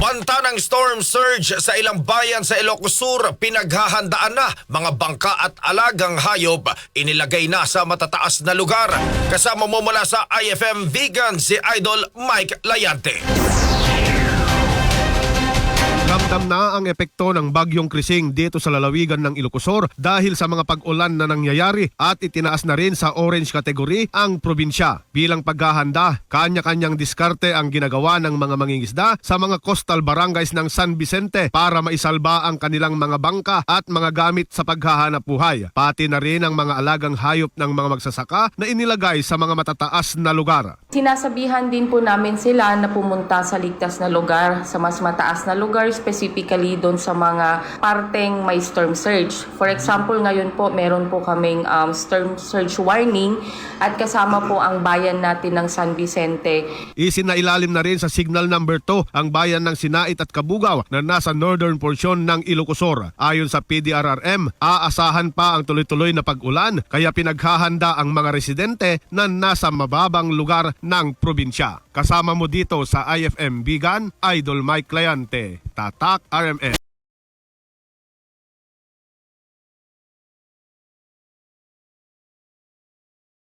Banta ng storm surge sa ilang bayan sa Ilocos Sur, pinaghahandaan na mga bangka at alagang hayop inilagay na sa matataas na lugar. Kasama mo mula sa IFM Vegan si Idol Mike Layante. Ramdam na ang epekto ng bagyong krising dito sa lalawigan ng Ilocosur dahil sa mga pag-ulan na nangyayari at itinaas na rin sa orange category ang probinsya. Bilang paghahanda, kanya-kanyang diskarte ang ginagawa ng mga mangingisda sa mga coastal barangays ng San Vicente para maisalba ang kanilang mga bangka at mga gamit sa paghahanap buhay. Pati na rin ang mga alagang hayop ng mga magsasaka na inilagay sa mga matataas na lugar. Sinasabihan din po namin sila na pumunta sa ligtas na lugar, sa mas mataas na lugar, specifically doon sa mga parteng may storm surge. For example, ngayon po meron po kaming um, storm surge warning at kasama po ang bayan natin ng San Vicente. Isinailalim na rin sa signal number 2 ang bayan ng Sinait at Kabugaw na nasa northern portion ng Ilocosur. Ayon sa PDRRM, aasahan pa ang tuloy-tuloy na pag-ulan kaya pinaghahanda ang mga residente na nasa mababang lugar ng probinsya. Kasama mo dito sa IFM Bigan, Idol Mike Clayante, Tatak RMN.